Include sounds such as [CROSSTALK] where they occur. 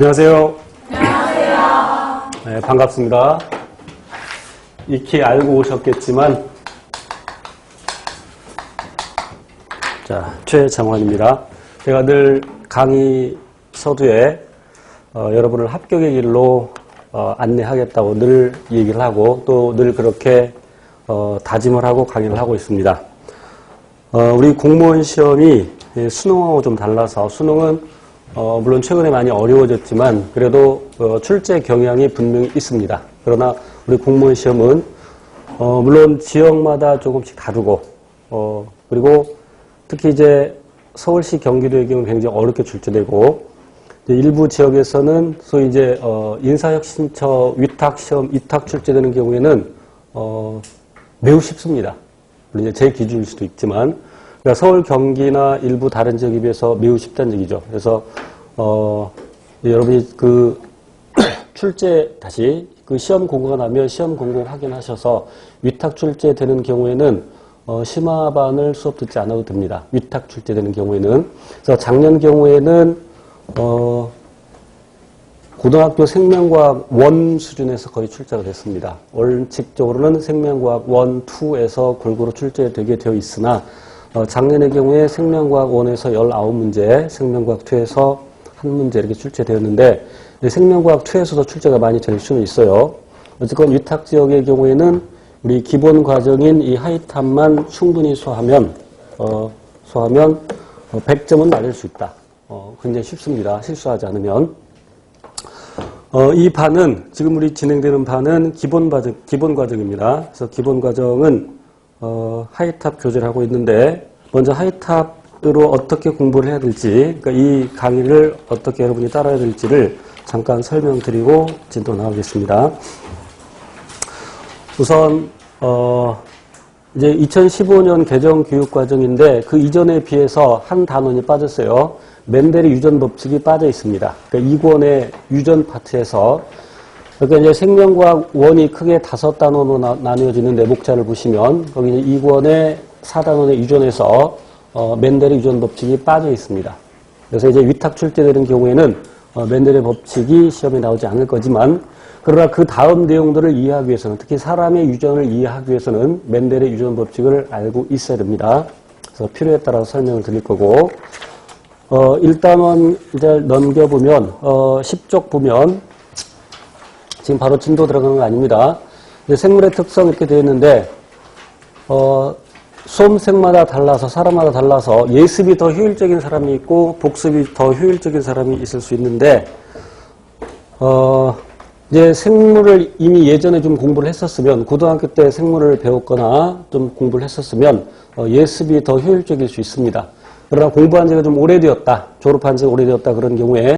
안녕하세요. 안녕하세요. 네, 반갑습니다. 익히 알고 오셨겠지만, 자, 최장환입니다. 제가 늘 강의 서두에 어, 여러분을 합격의 길로 어, 안내하겠다고 늘 얘기를 하고 또 늘 그렇게 어, 다짐을 하고 강의를 하고 있습니다. 어, 우리 공무원 시험이 예, 수능하고 좀 달라서 수능은 어, 물론 최근에 많이 어려워졌지만 그래도 어, 출제 경향이 분명히 있습니다. 그러나 우리 공무원 시험은 어, 물론 지역마다 조금씩 다르고 어, 그리고 특히 이제 서울시 경기도의 경우 굉장히 어렵게 출제되고 일부 지역에서는 소위 이제 어, 인사혁신처 위탁 시험 위탁 출제되는 경우에는 어, 매우 쉽습니다. 물론 이제 제 기준일 수도 있지만 그러니까 서울 경기나 일부 다른 지역에 비해서 매우 쉽다는 얘기죠. 그래서 어, 여러분이 그 [CLEARS THROAT] 출제 다시 그 시험 공고가 나면 시험 공고 확인하셔서 위탁 출제되는 경우에는 어, 심화반을 수업 듣지 않아도 됩니다. 위탁 출제되는 경우에는 그래서 작년 경우에는 어, 고등학교 생명과학 원 수준에서 거의 출제가 됐습니다. 원칙적으로는 생명과학 원, 투에서 골고루 출제되게 되어 있으나 어, 작년의 경우에 생명과학 원에서 19문제, 생명과학 투에서 한 문제 이렇게 출제되었는데 이 생명과학 투에서도 출제가 많이 될 수는 있어요. 어쨌건 위탁 지역의 경우에는 우리 기본 과정인 이 하이탑만 충분히 소화하면 어, 소화하면 어, 100점은 맞을 수 있다. 어, 굉장히 쉽습니다. 실수하지 않으면. 어, 이 반은 지금 우리 진행되는 반은 기본 과정 기본 과정입니다. 그래서 기본 과정은 어, 하이탑 교재를 하고 있는데 먼저 하이탑으로 어떻게 공부를 해야 될지 그러니까 이 강의를 어떻게 여러분이 따라야 될지를 잠깐 설명드리고 진도 나오겠습니다. 우선 어, 이제 2015년 개정 교육 과정인데 그 이전에 비해서 한 단원이 빠졌어요. 맨델의 유전 법칙이 빠져 있습니다. 그러니까 2권의 유전 파트에서 그러니까 이제 생명과학 원이 크게 다섯 단원으로 나, 나뉘어지는데 목차를 보시면 거기 이제 2권의 4단원의 유전에서 어, 맨델의 유전 법칙이 빠져 있습니다. 그래서 이제 위탁 출제되는 경우에는 어, 맨델의 법칙이 시험에 나오지 않을 거지만 그러나 그 다음 내용들을 이해하기 위해서는 특히 사람의 유전을 이해하기 위해서는 맨델의 유전 법칙을 알고 있어야 됩니다. 그래서 필요에 따라서 설명을 드릴 거고 어, 1단원 이제 넘겨보면 어, 10쪽 보면 지금 바로 진도 들어가는 거 아닙니다. 생물의 특성 이렇게 되어 있는데 어, 수험생마다 달라서 사람마다 달라서 예습이 더 효율적인 사람이 있고 복습이 더 효율적인 사람이 있을 수 있는데 어, 이제 생물을 이미 예전에 좀 공부를 했었으면 고등학교 때 생물을 배웠거나 좀 공부를 했었으면 어, 예습이 더 효율적일 수 있습니다. 그러나 공부한 지가 좀 오래되었다, 졸업한 지가 오래되었다 그런 경우에